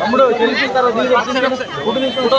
తమ్ముడు చెల్లి తర్వాత ఫోటో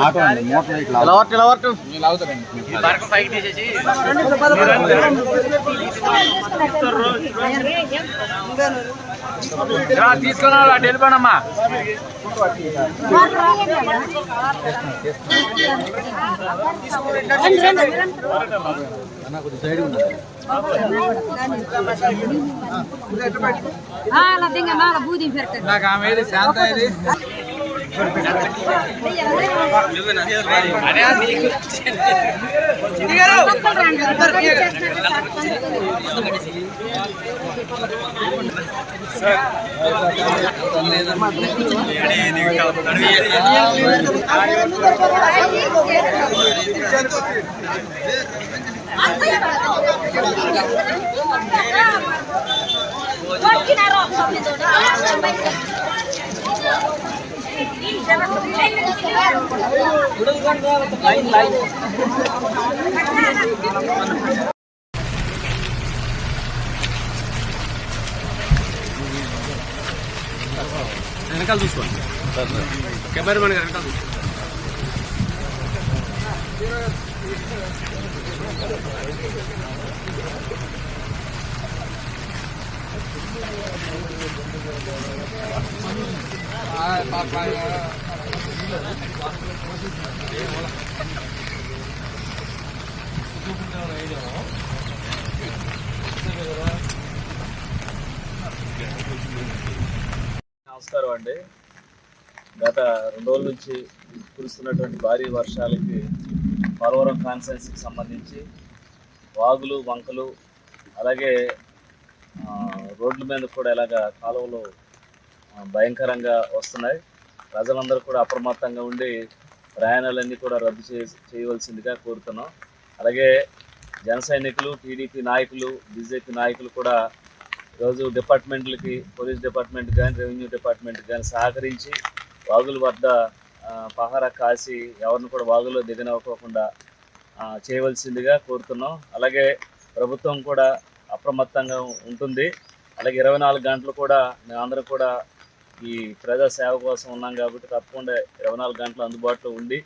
ఆటో అండి మోటార్ ఇట్లా ఎలా వర్ట్ ఎలా వర్ట్ తీసుకున్నా వెళ్ళిపోనమ్మా అలా దింగ నాల బూది పెడతారు. నాకు ఆమె Buat kita rok, sob itu. Orang sampai. శాంత ఏది వెనకాల చూసుకోండి కెమెరామెన్ గారు వెనకాల చూసుకోండి నమస్కారం అండి. గత రెండు రోజుల నుంచి కురుస్తున్నటువంటి భారీ వర్షాలకి పోలవరం కాన్స్టెన్సీకి సంబంధించి వాగులు వంకలు అలాగే రోడ్ల మీద కూడా ఇలాగ కాలువలు భయంకరంగా వస్తున్నాయి. ప్రజలందరూ కూడా అప్రమత్తంగా ఉండి ప్రయాణాలన్నీ కూడా రద్దు చే చేయవలసిందిగా కోరుతున్నాం. అలాగే జన సైనికులు టీడీపీ నాయకులు బీజేపీ నాయకులు కూడా ఈరోజు డిపార్ట్మెంట్లకి పోలీస్ డిపార్ట్మెంట్ కానీ రెవెన్యూ డిపార్ట్మెంట్ కానీ సహకరించి వాగుల వద్ద పహారా కాసి ఎవరిని కూడా వాగులో దిగనివ్వకోకుండా చేయవలసిందిగా కోరుతున్నాం. అలాగే ప్రభుత్వం కూడా అప్రమత్తంగా ఉంటుంది. అలాగే ఇరవై నాలుగు గంటలు కూడా మేమందరం కూడా ఈ ప్రజా సేవ కోసం ఉన్నాం కాబట్టి తప్పకుండా ఇరవై నాలుగు గంటలు అందుబాటులో ఉండి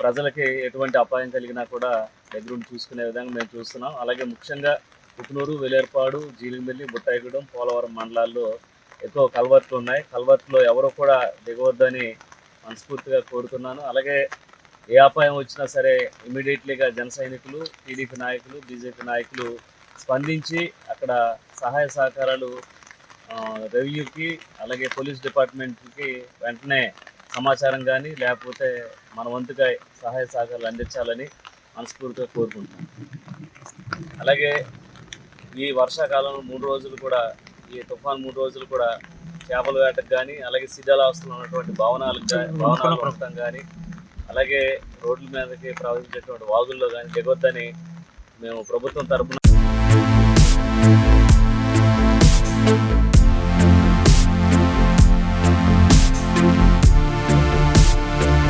ప్రజలకి ఎటువంటి అపాయం కలిగినా కూడా దగ్గరుండి చూసుకునే విధంగా మేము చూస్తున్నాం. అలాగే ముఖ్యంగా పుట్నూరు వెలేర్పాడు జీలిమిల్లి బుట్టాయిగూడెం పోలవరం మండలాల్లో ఎక్కువ కల్వర్ట్లు ఉన్నాయి. కల్వర్ట్లో ఎవరు కూడా దిగవద్దని మనస్ఫూర్తిగా కోరుతున్నాను. అలాగే ఏ అపాయం వచ్చినా సరే ఇమీడియట్లీగా జన సైనికులు టీడీపీ నాయకులు బీజేపీ నాయకులు స్పందించి అక్కడ సహాయ సహకారాలు రెవెన్యూకి అలాగే పోలీస్ డిపార్ట్మెంట్కి వెంటనే సమాచారం కానీ లేకపోతే మన వంతుగా సహాయ సహకారాలు అందించాలని మనస్ఫూర్తిగా కోరుకుంటున్నాను అలాగే ఈ వర్షాకాలంలో మూడు రోజులు కూడా ఈ తుఫాన్ మూడు రోజులు కూడా చేపల వేటకు కానీ అలాగే శిథిలావస్థలో ఉన్నటువంటి భవనాలకు కానీ భవనాలు ఉండటం కానీ అలాగే రోడ్ల మీదకి ప్రవహించేటువంటి వాగుల్లో కానీ దిగొద్దని మేము ప్రభుత్వం తరపున